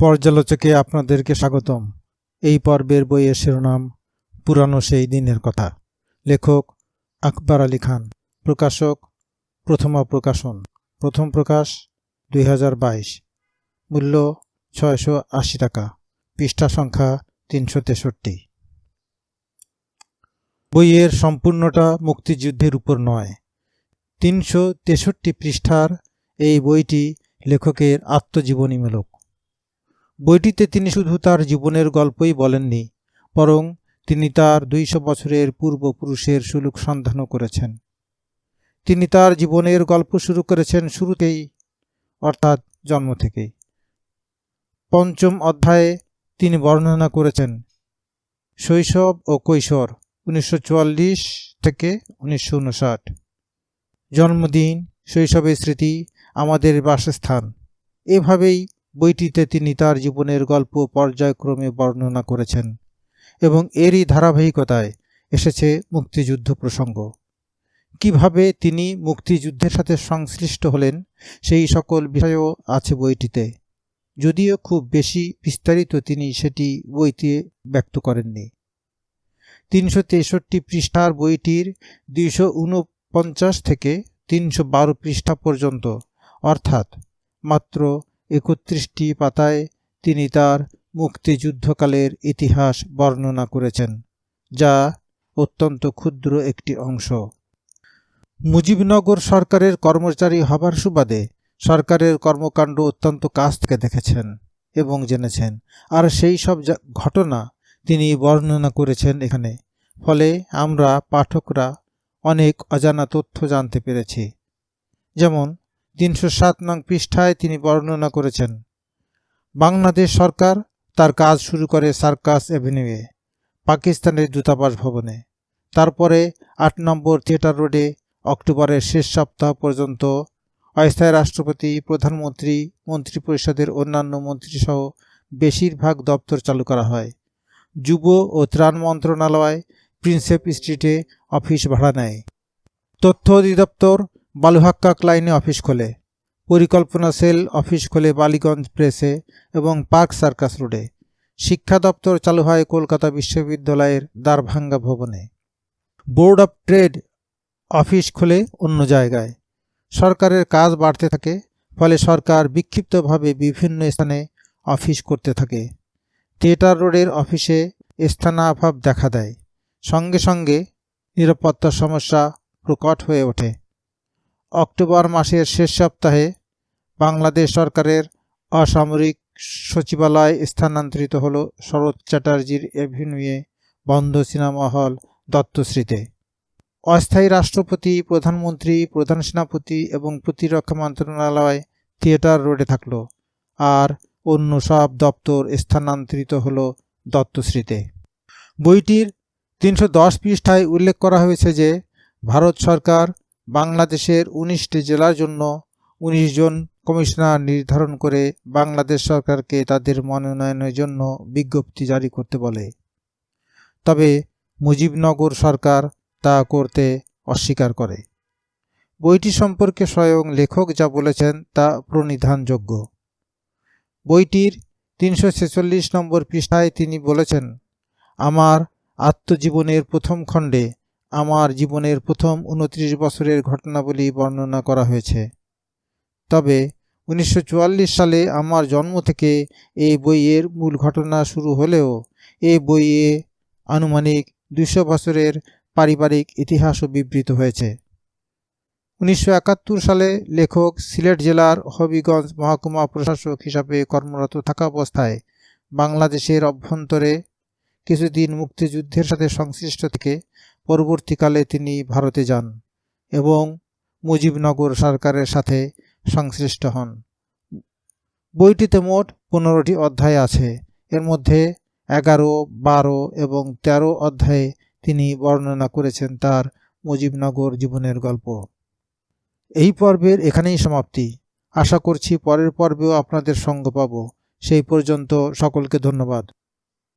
পর্যালোচকে আপনাদেরকে স্বাগতম। এই পর্বের বইয়ের শিরোনাম পুরানো সেই দিনের কথা। লেখক আকবর আলী খান। প্রকাশক প্রথমা প্রকাশন। প্রথম প্রকাশ দুই হাজার বাইশ। মূল্য ছয়শো আশি টাকা। পৃষ্ঠা সংখ্যা তিনশো তেষট্টি। বইয়ের সম্পূর্ণটা মুক্তিযুদ্ধের উপর নয়। তিনশো তেষট্টি পৃষ্ঠার এই বইটি লেখকের আত্মজীবনীমূলক। বইটিতে তিনি শুধু তার জীবনের গল্পই বলেননি, বরং তিনি তার দুইশো বছরের পূর্বপুরুষের সুলুক সন্ধানও করেছেন। তিনি তার জীবনের গল্প শুরু করেছেন শুরুতেই, অর্থাৎ জন্ম থেকেই। পঞ্চম অধ্যায়ে তিনি বর্ণনা করেছেন, শৈশব ও কৈশোর উনিশশো চুয়াল্লিশ থেকে উনিশশো উনষাট। জন্মদিন, শৈশবের স্মৃতি, আমাদের বাসস্থান, এভাবেই বইটিতে তিনি তার জীবনের গল্প পর্যায়ক্রমে বর্ণনা করেছেন এবং এরই ধারাবাহিকতায় এসেছে মুক্তিযুদ্ধ প্রসঙ্গ। কীভাবে তিনি মুক্তিযুদ্ধের সাথে সংশ্লিষ্ট হলেন সেই সকল বিষয়ও আছে বইটিতে, যদিও খুব বেশি বিস্তারিত তিনি সেটি বইতে ব্যক্ত করেননি। তিনশো তেষট্টি পৃষ্ঠার বইটির দুইশো উনপঞ্চাশ থেকে তিনশো বারো পৃষ্ঠা পর্যন্ত, অর্থাৎ মাত্র একত্রিশটি পাতায় তিনি তার মুক্তিযুদ্ধকালের ইতিহাস বর্ণনা করেছেন, যা অত্যন্ত ক্ষুদ্র একটি অংশ। মুজিবনগর সরকারের কর্মচারী হবার সুবাদে সরকারের কর্মকাণ্ড অত্যন্ত কাছ থেকে দেখেছেন এবং জেনেছেন। আর সেই সব ঘটনা তিনি বর্ণনা করেছেন এখানে। ফলে আমরা পাঠকরা অনেক অজানা তথ্য জানতে পেরেছি। যেমন তিনশো সাত নং পৃষ্ঠায় তিনি বর্ণনা করেছেন, বাংলাদেশ সরকার তার কাজ শুরু করে সার্কাস অ্যাভিনিউয়ে, পাকিস্তানের দূতাবাস ভবনে। তারপরে আট নম্বর থিয়েটার রোডে অক্টোবরের শেষ সপ্তাহ পর্যন্ত অস্থায়ী রাষ্ট্রপতি, প্রধানমন্ত্রী, মন্ত্রিপরিষদের অন্যান্য মন্ত্রীসহ বেশিরভাগ দপ্তর চালু করা হয়। যুব ও ত্রাণ মন্ত্রণালয় প্রিন্সেপ স্ট্রিটে অফিস ভাড়া নেয়। তথ্য অধিদপ্তর বালুহাক্কা ক্লাইনে অফিস খোলে, পরিকল্পনা সেল অফিস খোলে বালিগঞ্জ প্রেসে এবং পার্ক সার্কাস রোডে। শিক্ষা দপ্তর চালু হয় কলকাতা বিশ্ববিদ্যালয়ের দ্বারভাঙ্গা ভবনে। বোর্ড অফ ট্রেড অফিস খোলে অন্য জায়গায়। সরকারের কাজ বাড়তে থাকে, ফলে সরকার বিক্ষিপ্তভাবে বিভিন্ন স্থানে অফিস করতে থাকে। থিয়েটার রোডের অফিসে স্থানাভাব দেখা দেয়। সঙ্গে সঙ্গে নিরাপত্তার সমস্যা প্রকট হয়ে ওঠে। অক্টোবর মাসের শেষ সপ্তাহে বাংলাদেশ সরকারের অসামরিক সচিবালয় স্থানান্তরিত হল শরৎ চ্যাটার্জির এভিনিউয়ে বন্ধ সিনেমা হল দত্তশ্রীতে। অস্থায়ী রাষ্ট্রপতি, প্রধানমন্ত্রী, প্রধান সেনাপতি এবং প্রতিরক্ষা মন্ত্রণালয় থিয়েটার রোডে থাকল আর অন্য সব দপ্তর স্থানান্তরিত হল দত্তশ্রীতে। বইটির তিনশো দশ পৃষ্ঠায় উল্লেখ করা হয়েছে যে, ভারত সরকার বাংলাদেশের উনিশটি জেলার জন্য উনিশ জন কমিশনার নির্ধারণ করে বাংলাদেশ সরকারকে তাদের মনোনয়নের জন্য বিজ্ঞপ্তি জারি করতে বলে। তবে মুজিবনগর সরকার তা করতে অস্বীকার করে। বইটি সম্পর্কে স্বয়ং লেখক যা বলেছেন তা প্রণিধানযোগ্য। বইটির তিনশো ছেচল্লিশ নম্বর পৃষ্ঠায় তিনি বলেছেন, আমার আত্মজীবনের প্রথম খণ্ডে আমার জীবনের প্রথম উনত্রিশ বছরের ঘটনাবলী বর্ণনা করা হয়েছে। তবে উনিশশো চুয়াল্লিশ সালে আমার জন্ম থেকে এই বইয়ের মূল ঘটনা শুরু হলেও এই বইয়ে আনুমানিক দুশো বছরের পারিবারিক ইতিহাসও বিবৃত হয়েছে। উনিশশো একাত্তর সালে লেখক সিলেট জেলার হবিগঞ্জ মহকুমা প্রশাসক হিসাবে কর্মরত থাকা অবস্থায় বাংলাদেশের অভ্যন্তরে কিছুদিন মুক্তিযুদ্ধের সাথে সংশ্লিষ্ট থেকে পরবর্তীকালে তিনি ভারতে যান এবং মুজিবনগর সরকারের সাথে সংশ্লিষ্ট হন। বইটিতে মোট পনেরোটি অধ্যায় আছে। এর মধ্যে এগারো, বারো এবং ১৩ অধ্যায়ে তিনি বর্ণনা করেছেন তার মুজিবনগর জীবনের গল্প। এই পর্বের এখানেই সমাপ্তি। আশা করছি পরের পর্বেও আপনাদের সঙ্গ পাব। সেই পর্যন্ত সকলকে ধন্যবাদ।